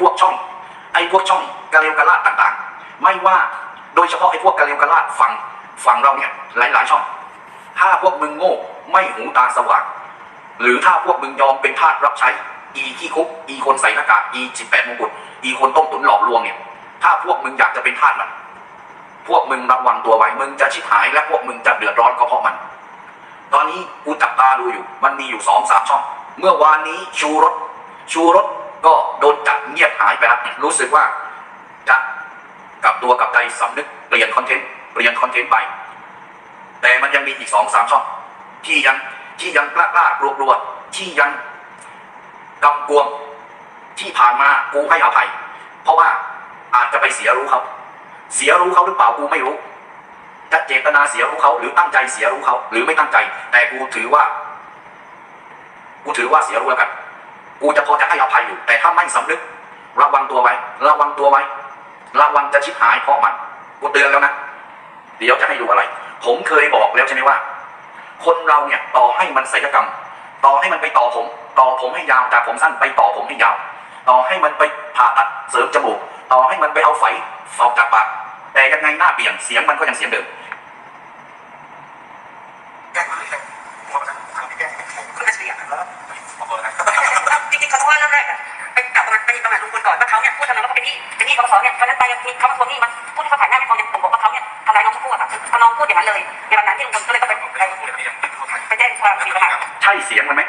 พวกช่อง ไอ้พวกช่องกะเลวกะลาดต่างๆ ไม่ว่าโดยเฉพาะไอ้พวกกะเลวกะลาดฝั่งฝั่งเราเนี่ยหลายๆช่อง ถ้าพวกมึงโง่ไม่หูตาสว่างหรือถ้าพวกมึงยอมเป็นทาสรับใช้ อีขี้คุก อีคนใส่หน้ากากอีจิบแปดมงกุฎอีคนต้มตุ๋นหลอกลวงเนี่ย ถ้าพวกมึงอยากจะเป็นทาสมันพวกมึงระวังตัวไว้ มึงจะชิบหายและพวกมึงจะเดือดร้อนก็เพราะมัน ตอนนี้กูจับตาดูอยู่ มันมีอยู่สองสามช่อง เมื่อวานนี้ชูรถ ชูรถก็โดน เงียบหายไปแล้วรู้สึกว่าจะกลับตัวกลับใจสำนึกเปลี่ยนคอนเทนต์เปลี่ยนคอนเทนต์ไป แต่มันยังมีอีกสองสามช่อง ที่ยังที่ยังกล้ากล้ากลัวกลัวที่ยังกำกวมที่ผ่านมากูให้อภัย เพราะว่าอาจจะไปเสียรู้เขา เสียรู้เขาหรือเปล่ากูไม่รู้จะเจตนาเสียรู้เขา หรือตั้งใจเสียรู้เขา หรือไม่ตั้งใจ แต่กูถือว่า กูถือว่าเสียรู้แล้วกัน กูจะพอจะให้อภัยอยู่ แต่ถ้าไม่สำนึก ระวังตัวไว้ระวังตัวไว้ระวังจะชิบหายเพราะมันกูเตือนแล้วนะเดี๋ยวจะให้ดูอะไร ผมเคยบอกแล้วใช่ไหมว่า คนเราเนี่ยต่อให้มันศัลยกรรม ต่อให้มันไปต่อผม ต่อผมให้ยาวจากผมสั้นไปต่อผมให้ยาว ต่อให้มันไปผ่าตัดเสริมจมูก ต่อให้มันไปเอาไฝออกจากปากแต่ยังไงหน้าเปลี่ยนเสียงมันก็ยังเสียงเดิมแกล้งมาเรื่อยผมจะทำให้แกล้งคือไม่เสียแล้ว ไปมีเขามาทวงหนี้มันพูดที่เขาถ่ายหน้าไม่พอยังผมบอกว่าเขาเนี่ยทำร้ายน้องชมพู่อะค่ะพอน้องพูดอย่างนั้นเลยในวันนั้นที่ลุงพลก็เลยต้องไปไปแจ้งความมีปัญหาใช่เสียงมันไหม